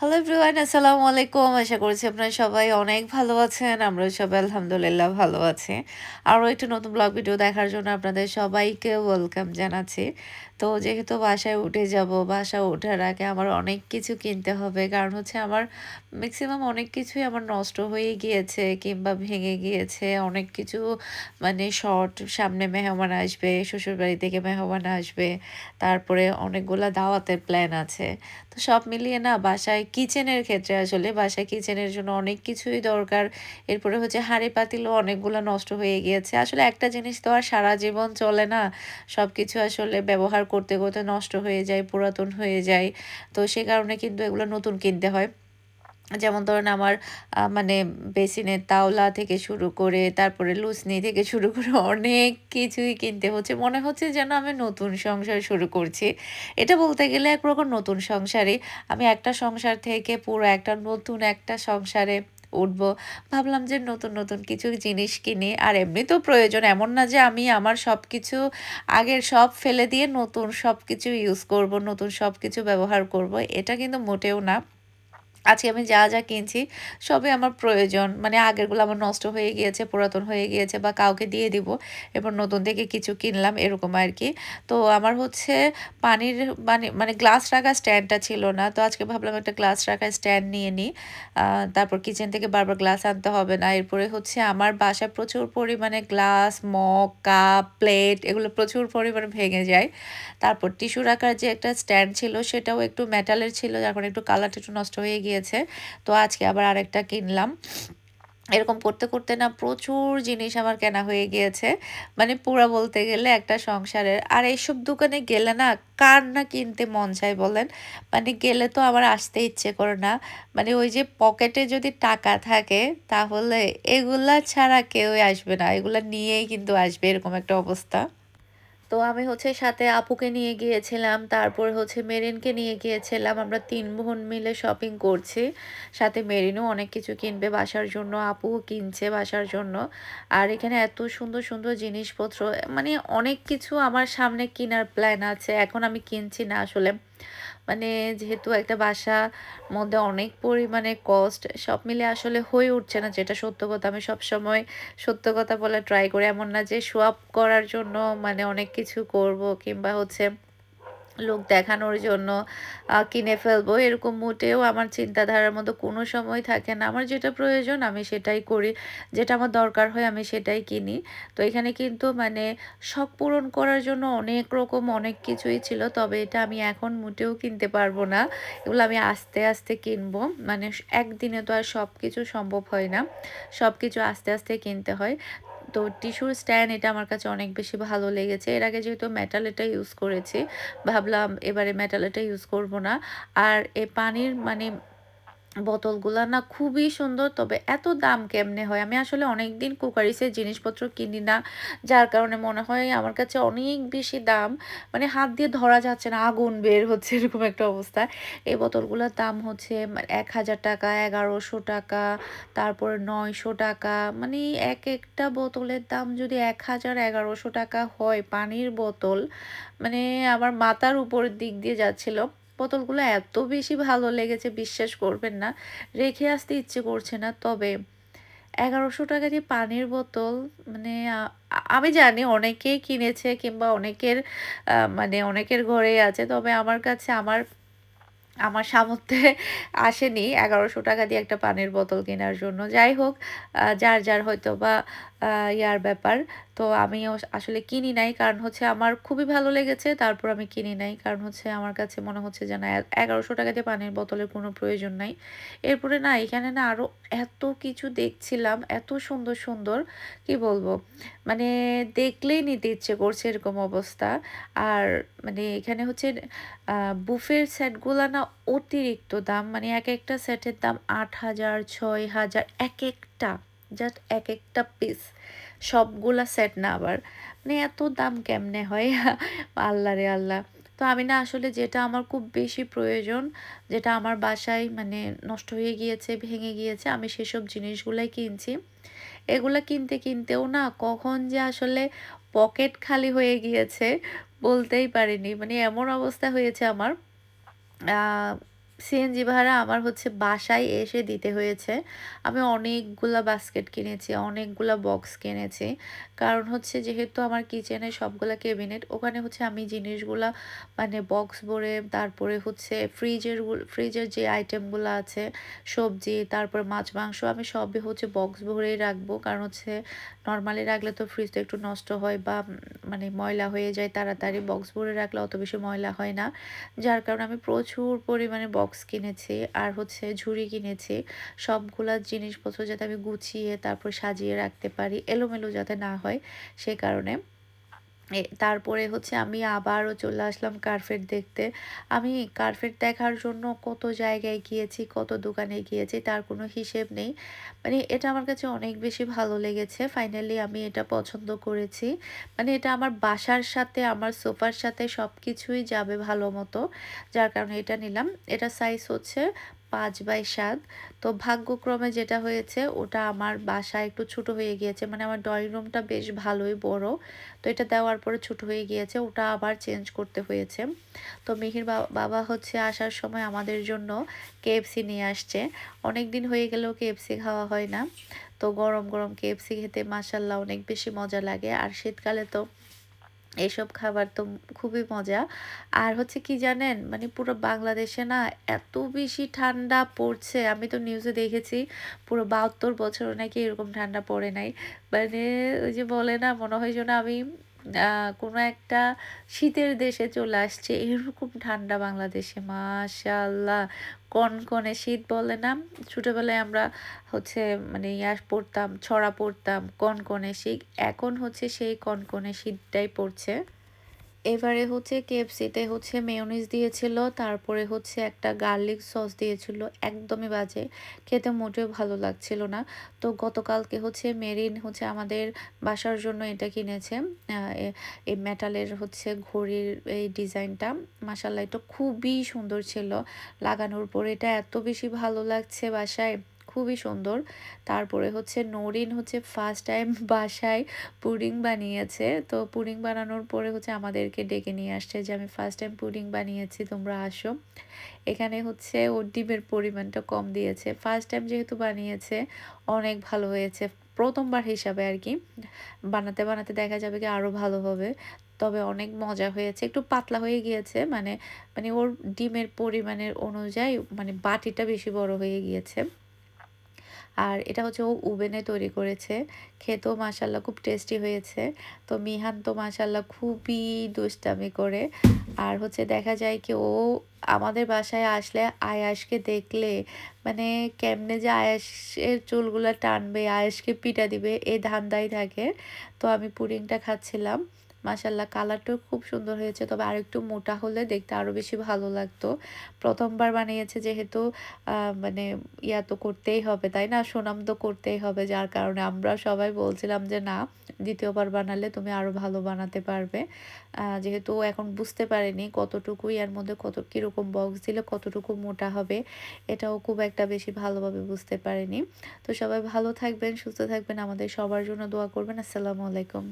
Hello everyone আসসালামু আলাইকুম আশা করছি আপনারা সবাই অনেক ভালো আছেন আমরা সবাই আলহামদুলিল্লাহ ভালো আছি আরও একটু নতুন ব্লগ ভিডিও দেখার জন্য আপনাদের সবাইকে ওয়েলকাম জানাচ্ছি তো যেহেতু বাসায় উঠে যাব বাসা ওঠার আগে আমার অনেক কিছু কিনতে হবে কারণ হচ্ছে আমার ম্যাক্সিমাম অনেক কিছুই আমার নষ্ট হয়ে গিয়েছে কিংবা ভেঙে গিয়েছে অনেক কিছু মানে শর্ট সামনে মেহমান আসবে শ্বশুরবাড়ি থেকে মেহমান আসবে তারপরে অনেকগুলা দাওয়াতের প্ল্যান আছে তো সব মিলিয়ে না বাসায় কিচেনের ক্ষেত্রে আসলে বাসায় কিচেনের জন্য অনেক কিছুই দরকার। এরপরে হচ্ছে হাঁড়ি পাতিলও অনেকগুলো নষ্ট হয়ে গিয়েছে। আসলে একটা জিনিস তো আর সারা জীবন চলে না। সব কিছু আসলে ব্যবহার করতে করতে নষ্ট হয়ে যায়, পুরাতন হয়ে যায়। তো সে কারণে কিন্তু এগুলো নতুন কিনতে হয়। যেমন ধরেন আমার মানে বেসিনের তাওলা থেকে শুরু করে তারপরে লুসনি থেকে শুরু করে অনেক কিছুই কিনতে হচ্ছে। মনে হচ্ছে যেন আমি নতুন সংসার শুরু করছি। এটা বলতে গেলে একরকম নতুন সংসারে আমি একটা সংসার থেকে পুরো একটা নতুন একটা সংসারে উঠবো। ভাবলাম যে নতুন নতুন কিছু জিনিস কিনি। আর এমনি তো প্রয়োজন। এমন না যে আমি আমার সব কিছু আগের সব ফেলে দিয়ে নতুন সব কিছু ইউজ করব, নতুন সব কিছু ব্যবহার করব। এটা কিন্তু মোটেও না। আজকে আমি যা যা কিনছি, সবই আমার প্রয়োজন। মানে আগেরগুলো আমার নষ্ট হয়ে গিয়েছে, পুরাতন হয়ে গিয়েছে বা কাউকে দিয়ে দিব, এরপর নতুন থেকে কিছু কিনলাম, এরকম আর কি। তো আমার হচ্ছে পানির মানে মানে গ্লাস রাখা স্ট্যান্ডটা ছিল না, তো আজকে ভাবলাম একটা গ্লাস রাখা স্ট্যান্ড নিয়ে নিই তারপর কিচেন থেকে বারবার গ্লাস আনতে হবে না, এরপরে হচ্ছে আমার বাসায় প্রচুর পরিমাণে গ্লাস, মগ, কাপ, প্লেট, এগুলো প্রচুর পরিমাণে ভেঙে যায়। তারপর টিস্যু রাখার যে একটা স্ট্যান্ড ছিল, সেটাও একটু মেটালের ছিল, এখন একটু কালারটা একটু নষ্ট হয়ে গিয়ে গিয়েছে। তো আজকে আবার আরেকটা কিনলাম। এরকম করতে করতে না প্রচুর জিনিস আমার কেনা হয়ে গিয়েছে। মানে পুরা বলতে গেলে একটা সংসারের। আর এইসব দোকানে গেলে না কার না কিনতে মন চায় বলেন? মানে গেলে তো আবার আসতে ইচ্ছে করে না। মানে ওই যে পকেটে যদি টাকা থাকে তাহলে এগুলা ছাড়া কেউই আসবে না। এগুলা নিয়েই কিন্তু আসবে এরকম একটা অবস্থা। তো আমি হচ্ছে সাথে আপুকে নিয়ে গিয়েছিলাম, তারপর হচ্ছে মেরিনকে নিয়ে গিয়েছিলাম। আমরা তিন বোন মিলে শপিং করছি। সাথে মেরিনও অনেক কিছু কিনবে বাসার জন্য, আপুও কিনছে বাসার জন্য। আর এখানে এত সুন্দর সুন্দর জিনিসপত্র মানে অনেক কিছু আমার সামনে কেনার প্ল্যান আছে। এখন আমি কিনছি না আসলে। মানে যেহেতু একটা বাসা মধ্যে অনেক পরিমাণে কস্ট সব মিলে আসলে হয়ে উঠছে না যেটা সত্য কথা। আমি সবসময় সত্য কথা বলা ট্রাই করি। এমন না যে সোয়াপ করার জন্য মানে অনেক কিছু করব কিংবা হচ্ছে লোক দেখানোর জন্য কিনে ফেলব, এরকম মোটেও আমার চিন্তাধারার মতো কোনো সময় থাকে না। আমার যেটা প্রয়োজন আমি সেটাই করি, যেটা আমার দরকার হয় আমি সেটাই কিনি। তো এখানে কিন্তু মানে শখ পূরণ করার জন্য অনেক রকম অনেক কিছুই ছিল, তবে এটা আমি এখন মোটেও কিনতে পারব না। এগুলো আমি আস্তে আস্তে কিনবো মানে একদিনে তো আর সব কিছু সম্ভব হয় না। সব কিছু আস্তে আস্তে কিনতে হয়। তো টিস্যুর স্ট্যান্ড এটা আমার কাছে অনেক বেশি ভালো লেগেছে। এর আগে যেহেতু মেটাল এটা ইউজ করেছি, ভাবলাম এবারে মেটাল এটা ইউজ করব না। আর এ পানির মানে বোতলগুলা না খুবই সুন্দর, তবে এত দাম কেমনে হয়? আমি আসলে অনেক দিন কুকারিসের জিনিসপত্র কিনি না, যার কারণে মনে হয় আমার কাছে অনেক বেশি দাম। মানে হাত দিয়ে ধরা যাচ্ছে না, আগুন বের হচ্ছে এরকম একটা অবস্থা। এই বোতলগুলোর দাম হচ্ছে এক হাজার টাকা, এগারোশো টাকা, তারপরে নয়শো টাকা। মানে এক একটা বোতলের দাম যদি এক হাজার এগারোশো টাকা হয় পানির বোতল মানে আমার মাথার উপরের দিক দিয়ে যাচ্ছিল। বোতলগুলো এত বেশি ভালো লেগেছে, বিশ্বাস করবেন না। রেখে আসতে ইচ্ছে করছে না, তবে এগারোশো টাকা যে পানির বোতল মানে আমি জানি অনেকেই কিনেছে কিংবা অনেকের মানে অনেকের ঘরে আছে, তবে আমার কাছে, আমার আমার সামর্থ্যে আসেনি এগারোশো টাকা দিয়ে একটা পানির বোতল কেনার জন্য। যাই হোক যার যার হয়তো বা ইয়ার ব্যাপার। তো আমিও আসলে কিনি নাই কারণ হচ্ছে আমার খুবই ভালো লেগেছে, তারপর আমি কিনি নাই কারণ হচ্ছে আমার কাছে মনে হচ্ছে যে না এগারোশো টাকা দিয়ে পানির বোতলের কোনো প্রয়োজন নাই। এরপরে না, এখানে না আরও এত কিছু দেখছিলাম, এত সুন্দর সুন্দর, কি বলব? মানে দেখলেই নিতে ইচ্ছে করছে এরকম অবস্থা। আর মানে এখানে হচ্ছে বুফের সেটগুলো না অতিরিক্ত দাম? মানে এক একটা সেটের দাম আট হাজার, ছয় হাজার, এক একটা জাস্ট এক একটা পিস সবগুলা সেট না আবার। মানে এত দাম কেমনে হয়? আল্লাহ রে আল্লাহ। তো আমি না আসলে যেটা আমার খুব বেশি প্রয়োজন, যেটা আমার বাসায় মানে নষ্ট হয়ে গিয়েছে, ভেঙে গিয়েছে, আমি সেসব জিনিসগুলাই কিনছি। এগুলা কিনতে কিনতেও না কখন যে আসলে পকেট খালি হয়ে গিয়েছে, বলতেই পারিনি। মানে এমন অবস্থা হয়েছে আমার। uh সিএনজি ভাড়া আমার হচ্ছে বাসায় এসে দিতে হয়েছে। আমি অনেকগুলা বাস্কেট কিনেছি, অনেকগুলা বক্স কিনেছি। কারণ হচ্ছে যেহেতু আমার কিচেনে সবগুলা ক্যাবিনেট ওখানে হচ্ছে আমি জিনিসগুলা মানে বক্স ভরে, তারপরে হচ্ছে ফ্রিজের ফ্রিজের যে আইটেমগুলো আছে, সবজি, তারপর মাছ, মাংস, আমি সবই হচ্ছে বক্স ভরেই রাখব। কারণ হচ্ছে নর্মালি রাখলে তো ফ্রিজটা একটু নষ্ট হয় বা মানে ময়লা হয়ে যায় তাড়াতাড়ি বক্স ভরে রাখলে অত বেশি ময়লা হয় না। যার কারণে আমি প্রচুর পরিমাণে বক্স কিনেছি, আর হচ্ছে ঝুড়ি কিনেছি। সবগুলো জিনিসপত্র যাতে আমি গুছিয়ে তারপর সাজিয়ে রাখতে পারি, এলোমেলো যাতে না হয়, সে কারণে। তারপরে হচ্ছে আমি আবারও চলে আসলাম কার্পেট দেখতে। আমি কার্পেট দেখার জন্য কত জায়গায় গিয়েছি, কত দোকানে গিয়েছি, তার কোনো হিসেব নেই। মানে এটা আমার কাছে অনেক বেশি ভালো লেগেছে। ফাইনালি আমি এটা পছন্দ করেছি। মানে এটা আমার বাসার সাথে, আমার সোফার সাথে সব কিছুই যাবে ভালো মতো। যার কারণে এটা নিলাম। এটা সাইজ হচ্ছে পাঁচ বাই সাত। তো ভাগ্যক্রমে যেটা হয়েছে, ওটা আমার বাসা একটু ছোট হয়ে গিয়েছে। মানে আমার ড্রয়িং রুমটা বেশ ভালোই বড়। তো এটা দেওয়ার পরে ছোট হয়ে গিয়েছে, ওটা আবার চেঞ্জ করতে হয়েছে। তো মিহির বাবা হচ্ছে আসার সময় আমাদের জন্য কেএফসি নিয়ে আসছে। অনেক দিন হয়ে গেলেও কেএফসি খাওয়া হয় না। তো গরম গরম কেএফসি খেতে মাসাল্লাহ অনেক বেশি মজা লাগে। আর শীতকালে তো এসব খাবার তো খুবই মজা। আর হচ্ছে কি জানেন মানে পুরো বাংলাদেশে না এত বেশি ঠান্ডা পড়ছে, আমি তো নিউজে দেখেছি, পুরো বাহাত্তর বছর নাকি এরকম ঠান্ডা পড়ে নাই। মানে ওই যে বলে না, মনে হয় যেন আমি কোনো একটা শীতের দেশে চলে আসছে, এরকম ঠান্ডা বাংলাদেশে মাশাল্লাহ কনকনে শীত বলে না, ছোটোবেলায় আমরা হচ্ছে মানে ইয়াস পড়তাম, ছড়া পড়তাম কনকনে শীত, এখন হচ্ছে সেই কনকনে শীতটাই পড়ছে। এবারে হচ্ছে কেএফসিতে হচ্ছে মেয়নিজ দিয়েছিল, তারপরে হচ্ছে একটা গার্লিক সস দিয়েছিল, একদমই বাজে। খেতে মোটেও ভালো লাগছিল না। তো গতকালকে হচ্ছে মেরিন হচ্ছে আমাদের বাসার জন্য এটা কিনেছে। এই মেটালের হচ্ছে ঘড়ির এই ডিজাইনটা। মাসাল্লাহ এটা খুবই সুন্দর ছিল। লাগানোর পর এটা এত বেশি ভালো লাগছে বাসায়। খুবই সুন্দর। তারপরে হচ্ছে নরিন হচ্ছে ফার্স্ট টাইম বাসায় পুডিং বানিয়েছে। তো পুডিং বানানোর পরে হচ্ছে আমাদেরকে ডেকে নিয়ে আসছে যে, আমি ফার্স্ট টাইম পুডিং বানিয়েছি, তোমরা আসো। এখানে হচ্ছে ওর ডিমের পরিমাণটা কম দিয়েছে। ফার্স্ট টাইম যেহেতু বানিয়েছে, অনেক ভালো হয়েছে। প্রথমবার হিসাবে আর কি। বানাতে বানাতে দেখা যাবে কি আরও ভালো হবে। তবে অনেক মজা হয়েছে। একটু পাতলা হয়ে গিয়েছে মানে মানে ওর ডিমের পরিমাণের অনুযায়ী মানে বাটিটা বেশি বড় হয়ে গিয়েছে। আর এটা হচ্ছে ও ওভেনে তৈরি করেছে। খেতেও মাসাল্লাহ খুব টেস্টি হয়েছে। তো মিহান তো মাসাল্লাহ খুবই দুষ্টামি করে। আর হচ্ছে দেখা যায় কি ও আমাদের বাসায় আসলে আয়াসকে দেখলে মানে কেমনে যে আয়াসের চুলগুলো টানবে আয়াসকে পিটা দিবে, এ ধান্দাই থাকে। তো আমি পুডিংটা খাচ্ছিলাম। মাসাল্লাহ কালারটাও খুব সুন্দর হয়েছে। তবে আর একটু মোটা হলে দেখতে আরও বেশি ভালো লাগতো। প্রথমবার বানিয়েছে যেহেতু মানে ইয়া তো করতেই হবে, তাই না? সুনাম তো করতেই হবে, যার কারণে আমরা সবাই বলছিলাম যে, না, দ্বিতীয়বার বানালে তুমি আরও ভালো বানাতে পারবে। যেহেতু এখন বুঝতে পারেনি কতটুকু এর মধ্যে কত, কীরকম বক্স দিলে কতটুকু মোটা হবে, এটাও খুব একটা বেশি ভালোভাবে বুঝতে পারেনি। তো সবাই ভালো থাকবেন, সুস্থ থাকবেন, আমাদের সবার জন্য দোয়া করবেন। আসসালামু আলাইকুম।